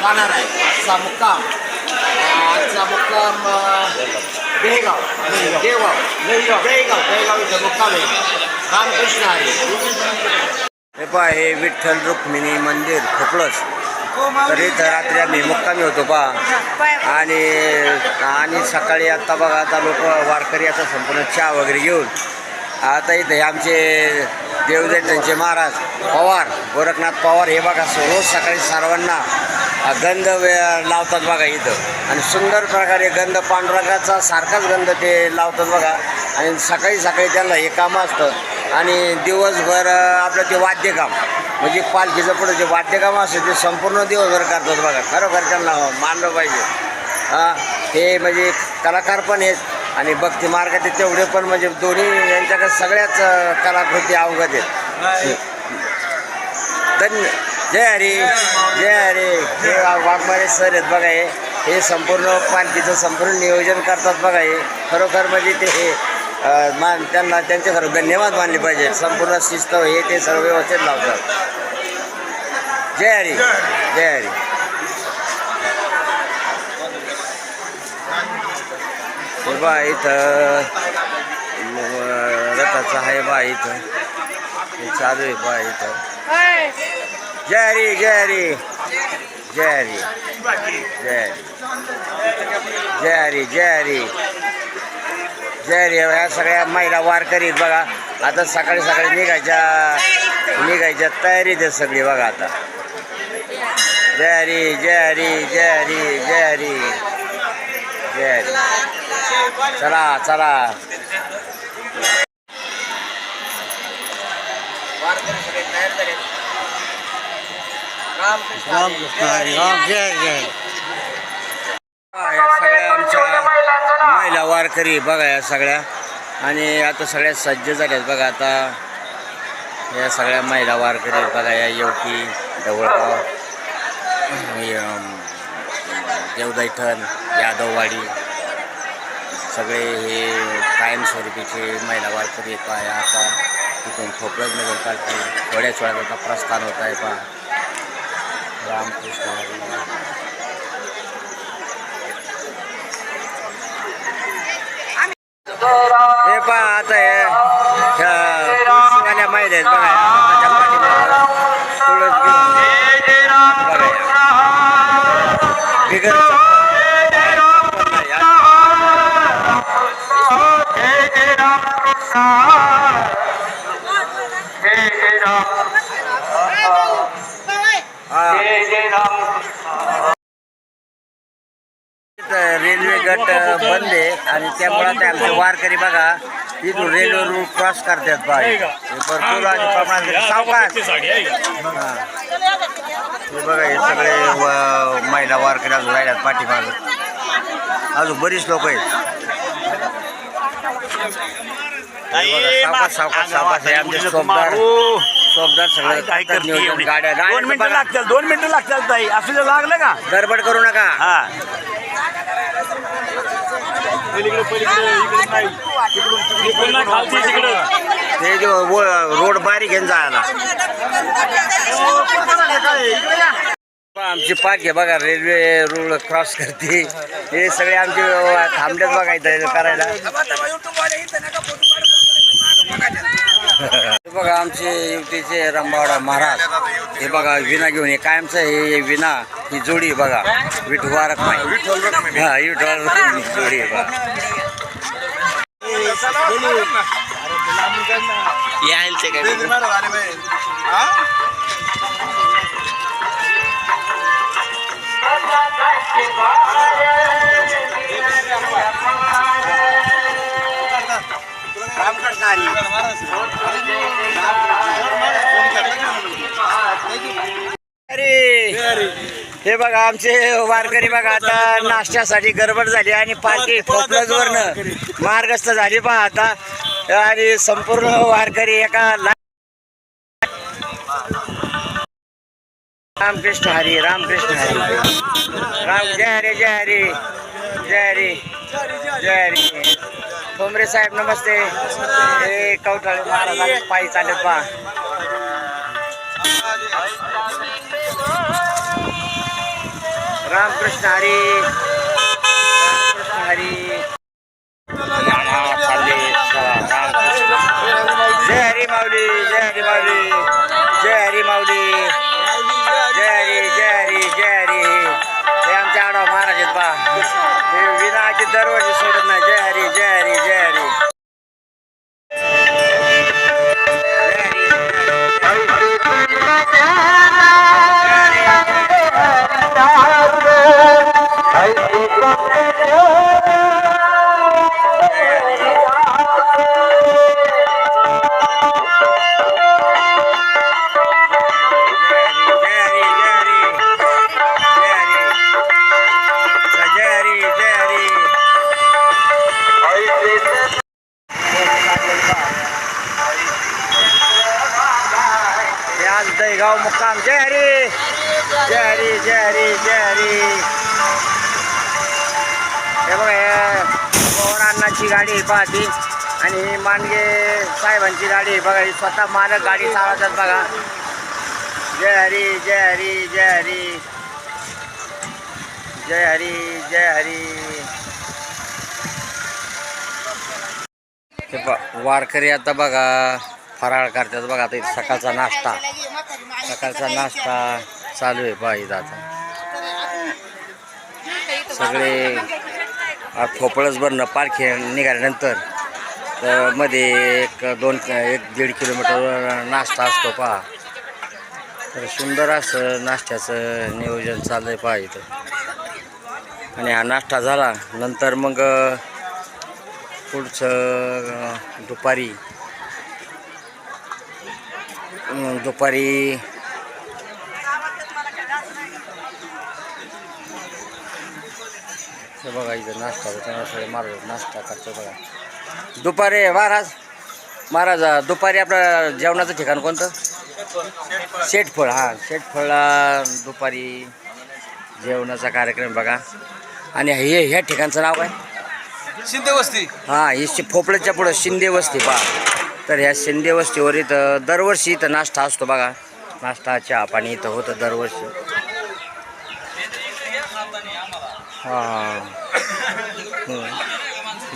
जाणार आहे आजचा मुक्काम आजचा मुक्काम बेळगाव देवगाव बेळगाव बेळगाव बेळगाव इथं मुक्काम आहे रामकृष्ण आहे हे पहा हे विठ्ठल रुक्मिणी मंदिर खोपळस तर इथं रात्री आम्ही मुक्कामी होतो पहा. आणि आणि सकाळी आत्ता बघा आता लोक वारकरी आता संपूर्ण चहा वगैरे घेऊन आता इथे आमचे देवदेव त्यांचे महाराज पवार गोरखनाथ पवार हे बघा रोज सकाळी सर्वांना गंध वे- लावतात बघा इथं. आणि सुंदर प्रकारे गंध पांडुरंगाचा सारखाच गंध ते लावतात बघा. आणि सकाळी सकाळी त्यांना हे कामं असतं. आणि दिवसभर आपलं ते वाद्यकाम. म्हणजे पालखीचं पुढं जे वाद्यकाम असतं ते संपूर्ण दिवसभर करतात बघा. खरोखर त्यांना मानलं पाहिजे. हां हे म्हणजे कलाकार पण आहेत आणि भक्ती मार्गाचे तेवढे पण म्हणजे दोन्ही यांच्याकडे सगळ्याच कलाकृती अवगत आहेत. धन्य जय हरी जय हरी. हे वाघमारे सर आहेत बघा हे. हे संपूर्ण पालखीचं संपूर्ण नियोजन करतात बघा हे. खरोखर म्हणजे ते हे मान त्यांना त्यांचे धन्यवाद मानले पाहिजे. संपूर्ण शिस्त हे ते सर्व व्यवस्थित लावतात. जय हरी. जय हरी. बा इथं रथाचा रथाचं आहे बा इथं. चालू आहे बा इथं. जय हरी जय हरी. जय हरी. जय हरी. जय हरी जय हरी. जय हरी या सगळ्या महिला वारकरी बघा. आता सकाळी सकाळी निघायच्या निघायच्या तयारीत आहे सगळी बघा आता. जय हरी जय हरी जय हरी जय हरी जय हरी चला चला. वारकरी सगळे तयार झाले रामकृष्ण हरी. जय. वारकरी बघा या सगळ्या. आणि आता सगळ्या सज्ज झाल्यात बघा आता. या सगळ्या महिला वारकरी बघा या येवकी ढवळगाव देवदैठण यादववाडी. सगळे हे कायमस्वरूपीचे महिला वारकरी आहेत पहा या आता. तिथून खोपळत नगर पालखी थोड्याच वेळात आता प्रस्थान होत आहे पहा. रामकृष्ण रेल्वे गट बंद आहे आणि त्यामुळे ते आमचे वारकरी बघा तिथून रेल्वे रूट क्रॉस करतात बा हे भरपूर आणि प्रमाणात सावकाश. हा. बघा हे सगळे व- महिला वारकरी अजून राहिल्यात पाठीमागं. अजून बरीच लोक आहेत. हे बघा, सावकाश सावकाश सावकाश हे आमचे सोबदार सोबदार सगळे काय करतात करते नियोजन. एवढी? गाड्या दोन गाड्या मिनिटं बघा. लागतात दोन मिनिटं लागतात ताई. असं जर लागलं का? गडबड करू नका. हा. ते जो व- रोड बारीक आहे ना जायला. आमची पाठ आहे बघा रेल्वे रूळ क्रॉस करते. हे सगळे आमचे थांबलेत बघा करायला. बघा आमचे युवतीचे रंबावडा महाराज. हे बघा विना घेऊन हे कायमचं हे विना ही जोडी बघा. विठवार हा जोडी बघा. बघा यायचे काय? हे? बघा आमचे वारकरी बघा आता नाश्त्यासाठी गडबड झाली आणि पार्टी खोपलजवरनं मार्गस्थ झाली पहा आता. आणि संपूर्ण वारकरी एका रामकृष्ण हरी रामकृष्ण हरी. राम जय हरी जय हरी. जय हरी. जय हरी. ठोंबरे साहेब नमस्ते. हे कवठाळे महाराज पायी चालत पा रामकृष्ण हरी. дороги, все родная. Джари, Джари, हे आज मुक्काम जय हरी जय हरी जय हरी जय हरी हे बघा हे मोहन गाडी पाहती. आणि मांडगे साहेबांची गाडी बघा ही स्वतः मालक गाडी चालवतात बघा. जय हरी जय हरी जय हरी. जय हरी जय हरी. हे ब- वारकरी आता बघा फराळ करतात बघा आता सकाळचा नाश्ता. सकाळचा नाश्ता चालू आहे पाहिजे आता सगळे खोपळच ठोपळच भरणं पालखी निघाल्यानंतर तर मध्ये एक दोन एक दीड किलोमीटरवर नाश्ता असतो पहा. तर सुंदर असं नाश्त्याचं नियोजन चाललंय पहा इथं. आणि हा नाश्ता झाला. नंतर मग पुढचं दुपारी दुपारी हे बघा इथं नाश्ता होतो सगळे महाराज नाश्ता करतो बघा. दुपारी महाराज. महाराज दुपारी आपलं जेवणाचं ठिकाण कोणतं? शेटफळ हां शेटफळला दुपारी जेवणाचा कार्यक्रम बघा. आणि हे ह्या ठिकाणचं नाव काय? शिंदे वस्ती. हां ही शि फोपळ्याच्या पुढं शिंदे वस्ती पहा. तर ह्या शिंदे वस्तीवर इथं दरवर्षी इथं नाश्ता असतो बघा. नाश्ता चहा पाणी इथं होतं दरवर्षी. हां.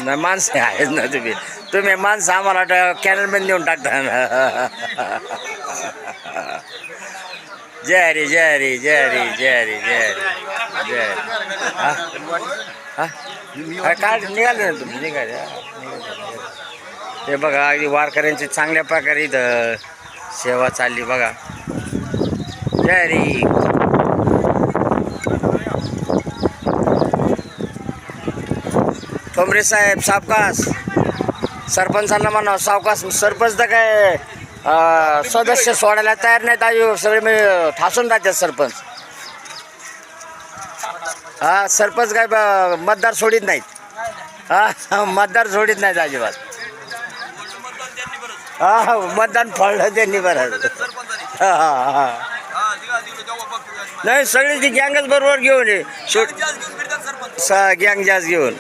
नाही माणसं आहेत ना तुम्ही. तुम्ही माणसं आम्हाला कॅनलमध्ये देऊन टाकता. ना जय हरी जय हरी जय हरी जय हरी जय हरी. जय हरी. हां. काय निघाले ना तुम्ही निघाले, निघाले. ते बघा अगदी वारकऱ्यांची चांगल्या प्रकारे इथं सेवा चालली बघा. जय कमरे साहेब सावकास सरपंचांना म्हणा सावकास सरपंच तर काय सदस्य सोडायला तयार नाहीत आयो सगळे मी ठासून राहतात सरपंच. हा सरपंच काय मतदार सोडित नाहीत. हा मतदार सोडित नाहीत अजिबात. हा मतदान फळलं त्यांनी बरं. हा हा हा. नाही सगळी ती गँगच बरोबर घेऊन ये. शेवट गँग जास्त घेऊन.